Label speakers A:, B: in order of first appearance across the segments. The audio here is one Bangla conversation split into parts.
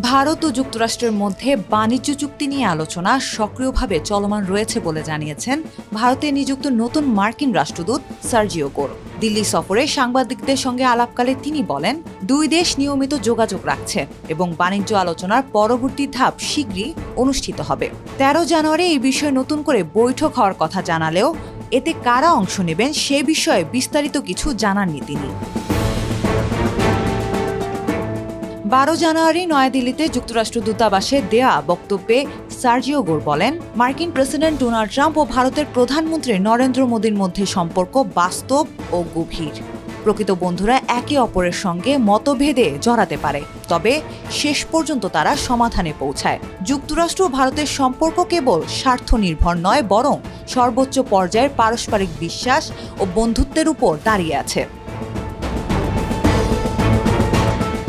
A: ভারত ও যুক্তরাষ্ট্রের মধ্যে বাণিজ্য চুক্তি নিয়ে আলোচনা সক্রিয়ভাবে চলমান রয়েছে বলে জানিয়েছেন ভারতে নিযুক্ত নতুন মার্কিন রাষ্ট্রদূত সার্জিও গোর দিল্লি সফরে সাংবাদিকদের সঙ্গে আলাপকালে তিনি বলেন, দুই দেশ নিয়মিত যোগাযোগ রাখছে এবং বাণিজ্য আলোচনার পরবর্তী ধাপ শীঘ্রই অনুষ্ঠিত হবে। তেরো জানুয়ারি এই বিষয়ে নতুন করে বৈঠক হওয়ার কথা জানালেও এতে কারা অংশ নেবেন সে বিষয়ে বিস্তারিত কিছু জানাননি তিনি। বারো জানুয়ারি নয়াদিল্লিতে যুক্তরাষ্ট্র দূতাবাসে দেয়া বক্তব্যে সার্জিও গোর বলেন, মার্কিন প্রেসিডেন্ট ডোনাল্ড ট্রাম্প ও ভারতের প্রধানমন্ত্রী নরেন্দ্র মোদীর মধ্যে সম্পর্ক বাস্তব ও গভীর। প্রকৃত বন্ধুরা একে অপরের সঙ্গে মতভেদে জড়াতে পারে, তবে শেষ পর্যন্ত তারা সমাধানে পৌঁছায়। যুক্তরাষ্ট্র ও ভারতের সম্পর্ক কেবল স্বার্থ নির্ভর নয়, বরং সর্বোচ্চ পর্যায়ের পারস্পরিক বিশ্বাস ও বন্ধুত্বের উপর দাঁড়িয়ে আছে।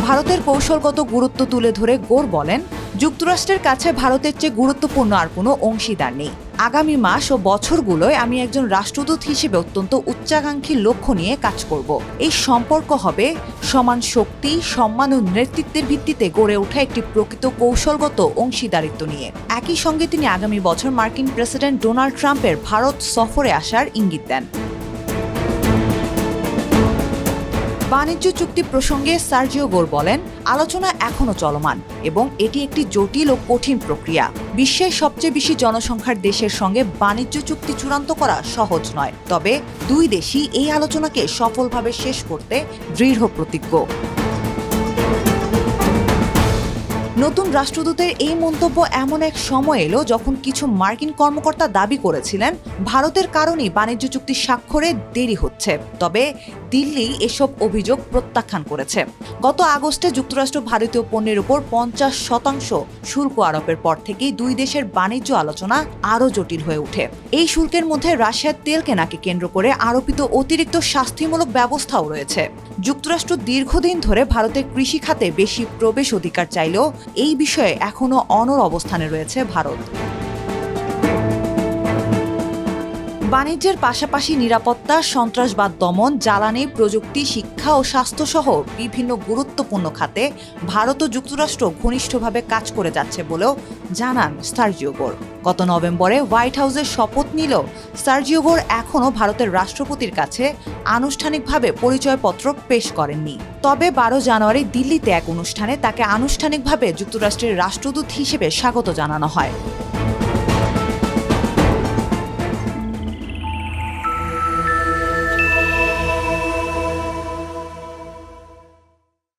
A: ভারতের কৌশলগত গুরুত্ব তুলে ধরে গোর বলেন, যুক্তরাষ্ট্রের কাছে ভারতের চেয়ে গুরুত্বপূর্ণ আর কোনো অংশীদার নেই। আগামী মাস ও বছরগুলোয় আমি একজন রাষ্ট্রদূত হিসেবে অত্যন্ত উচ্চাকাঙ্ক্ষী লক্ষ্য নিয়ে কাজ করব। এই সম্পর্ক হবে সমান শক্তি, সম্মান ও নেতৃত্বের ভিত্তিতে গড়ে ওঠা একটি প্রকৃত কৌশলগত অংশীদারিত্ব নিয়ে। একই সঙ্গে তিনি আগামী বছর মার্কিন প্রেসিডেন্ট ডোনাল্ড ট্রাম্পের ভারত সফরে আসার ইঙ্গিত দেন। বাণিজ্য চুক্তি প্রসঙ্গে সার্জিও গোর বলেন, আলোচনা এখনও চলমান এবং এটি একটি জটিল ও কঠিন প্রক্রিয়া। বিশ্বের সবচেয়ে বেশি জনসংখ্যার দেশের সঙ্গে বাণিজ্য চুক্তি চূড়ান্ত করা সহজ নয়, তবে দুই দেশই এই আলোচনাকে সফলভাবে শেষ করতে দৃঢ় প্রতিজ্ঞ। নতুন রাষ্ট্রদূতের এই মন্তব্য এমন এক সময় এলো যখন কিছু মার্কিন কর্মকর্তা দাবি করেছিলেন, ভারতের কারণেই বাণিজ্য চুক্তি স্বাক্ষরে দেরি হচ্ছে। তবে দিল্লি এসব অভিযোগ প্রত্যাখ্যান করেছে। গত আগস্টে যুক্তরাষ্ট্র ভারতীয় পণ্যের উপর পঞ্চাশ শতাংশ শুল্ক আরোপের পর থেকেই দুই দেশের বাণিজ্য আলোচনা আরও জটিল হয়ে ওঠে। এই শুল্কের মধ্যে রাশিয়ার তেল কেনাকে কেন্দ্র করে আরোপিত অতিরিক্ত শাস্তিমূলক ব্যবস্থাও রয়েছে। যুক্তরাষ্ট্র দীর্ঘদিন ধরে ভারতের কৃষি খাতে বেশি প্রবেশ অধিকার চাইলেও এই বিষয়ে এখনও অনর অবস্থানে রয়েছে ভারত। বাণিজ্যের পাশাপাশি নিরাপত্তা সন্ত্রাসবাদ দমন, জ্বালানি, প্রযুক্তি, শিক্ষা ও স্বাস্থ্যসহ বিভিন্ন গুরুত্বপূর্ণ খাতে ভারত ও যুক্তরাষ্ট্র ঘনিষ্ঠভাবে কাজ করে যাচ্ছে বলেও জানান সার্জিওগোর গত নভেম্বরে হোয়াইট হাউসের শপথ নিলেও সার্জিওগোর এখনও ভারতের রাষ্ট্রপতির কাছে আনুষ্ঠানিকভাবে পরিচয়পত্র পেশ করেননি। তবে বারো জানুয়ারি দিল্লিতে এক অনুষ্ঠানে তাকে আনুষ্ঠানিকভাবে যুক্তরাষ্ট্রের রাষ্ট্রদূত হিসেবে স্বাগত জানানো হয়।